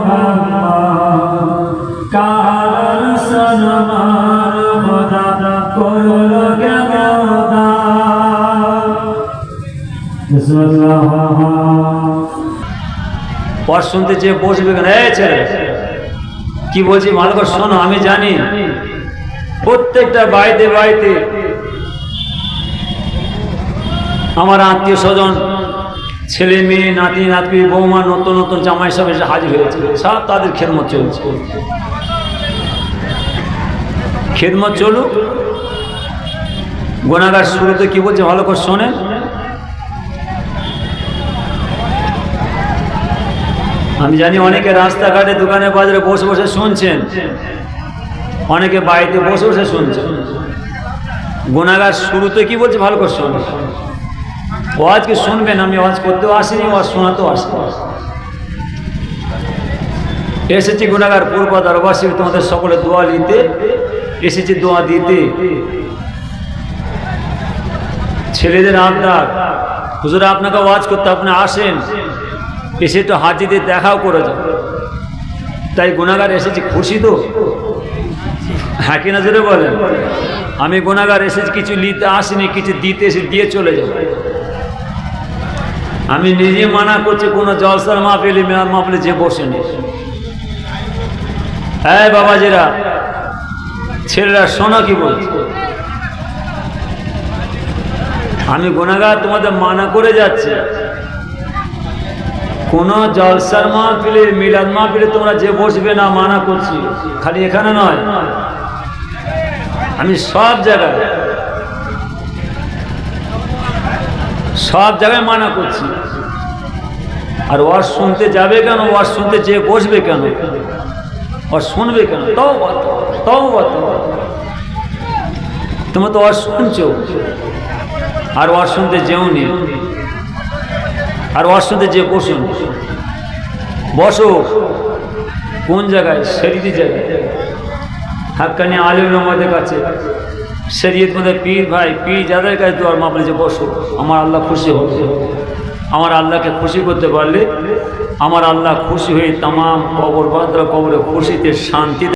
Muhammad, Kahan Sanamar, Khudada, Kuru পর শুনতে চেয়ে বসবে কি বলছি ভালো করে শোনো, আমি জানি প্রত্যেকটা বাড়িতে বাড়িতে আমার আত্মীয় স্বজন, ছেলে মেয়ে, নাতি, নাতনি, বৌমা, নতুন নতুন জামাই সব এসে হাজির হয়েছে। সব তাদের খেদমত চলছে। খেদমত চলুক। গোনাগার শুরুতে কি বলছে ভালো করে শোনেন। আমি জানি অনেকে রাস্তাঘাটে, দোকানে, বাজারে বসে বসে শুনছেন। অনেকে বাড়িতে বসে বসে শুনছেন। গোনাগার শুরুতে কি বলছে ভালো করে শোন। ও আজকে শুনবেন আমি আওয়াজ করতেও আসিনি আওয়াজ শোনাতেও আসিনি। এসেছি গুণাগার পূর্ব দরবাসী তোমাদের সকলে দোয়া নিতে। এসেছি দোয়া দিতে। ছেলেদের আবদার। হুজুরা, আপনাকে ওয়াজ করতে আপনি আসেন। এসে একটু হাজিদের দেখাও করে যাও তাই গুণাগার এসেছি, খুশি তো? হ্যাঁ কিনা জোরে বলেন? আমি গুণাগার এসেছি, কিছু নিতে আসিনি, কিছু দিতে এসে দিয়ে চলে যাব। আমি নিজে মানা করছি, কোনো জলসার মাহফিলি মাহফিলে যে বসেনি হ্যাঁ বাবাজিরা, ছেলেরা, শোনো কি বলছে? আমি গুণাগার তোমাদের মানা করে যাচ্ছি। কোন জলসার মাহফিলে মিলাদ মাহফিলে তোমরা যে বসবে না, মানা করছি। খালি এখানে নয়। আমি সব জায়গায় সব জায়গায় মানা করছি। আর ওয়াজ শুনতে যাবে কেন? ওয়াজ শুনতে যে বসবে কেন? ওর শুনবে কেন? তাও তাও তোমরা তো ওয়াজ শুনছো। আর ওয়াজ শুনতে যেও নি আর ওর সাথে যে বসুন বসো। কোন জায়গায়? শরীরি জায়গায়। হাক্কানি আলিম আমাদের কাছে। শরীয়ত মধ্যে পীর ভাই, পীর যাদের কাছে তো আর মাপলে যে বসো, আমার আল্লাহ খুশি হবে। আমার আল্লাহকে খুশি করতে পারলে, আমার আল্লাহ খুশি হয়ে তাম কবর, বাদ্রা কবরে খুশিতে শান্তিতে